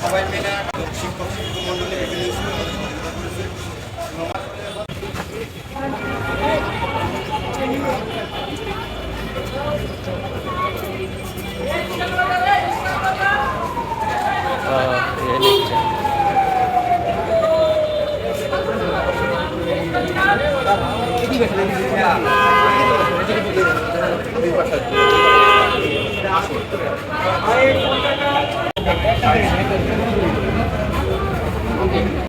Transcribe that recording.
সবাই মিলে শিক্ষক শিক্ষক মন্ডলী বিভিন্ন স্কুলে সহযোগিতা রাখার জন্য